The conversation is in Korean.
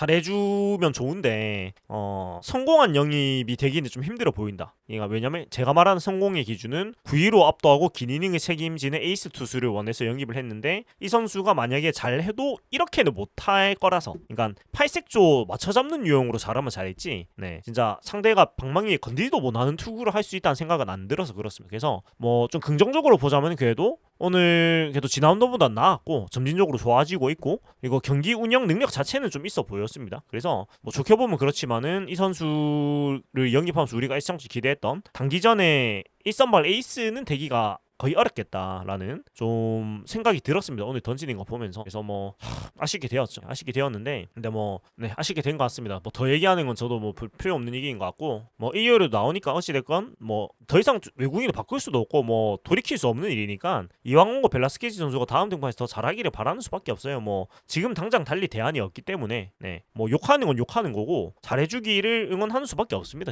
잘해주면 좋은데 어 성공한 영입이 되기는 좀 힘들어 보인다. 그러니까 왜냐면 제가 말하는 성공의 기준은 9위로 압도하고 긴 이닝을 책임지는 에이스 투수를 원해서 영입을 했는데 이 선수가 만약에 잘해도 이렇게는 못할 거라서. 그러니까 팔색조 맞춰 잡는 유형으로 잘하면 잘했지. 네 진짜 상대가 방망이에 건들지도 못하는 투구를 할 수 있다는 생각은 안 들어서 그렇습니다. 그래서 뭐 좀 긍정적으로 보자면 그래도 오늘 그래도 지난번보다 나았고 점진적으로 좋아지고 있고 그리고 경기 운영 능력 자체는 좀 있어 보였습니다. 그래서 뭐 좋게 보면 그렇지만은 이 선수를 영입하면서 우리가 일상치 기대했던 단기전에 1선발 에이스는 되기가 거의 어렵겠다라는 좀 생각이 들었습니다. 오늘 던지는 거 보면서 그래서 뭐 하, 아쉽게 되었죠. 아쉽게 되었는데 근데 뭐 네 아쉽게 된 것 같습니다. 뭐 더 얘기하는 건 저도 뭐볼 필요 없는 얘기인 것 같고 뭐 이어로 나오니까 어찌 됐건 뭐 더 이상 외국인을 바꿀 수도 없고 뭐 돌이킬 수 없는 일이니까 이왕원고 벨라스케지 선수가 다음 등판에서 더 잘하기를 바라는 수밖에 없어요. 뭐 지금 당장 달리 대안이 없기 때문에 네 뭐 욕하는 건 욕하는 거고 잘해주기를 응원하는 수밖에 없습니다.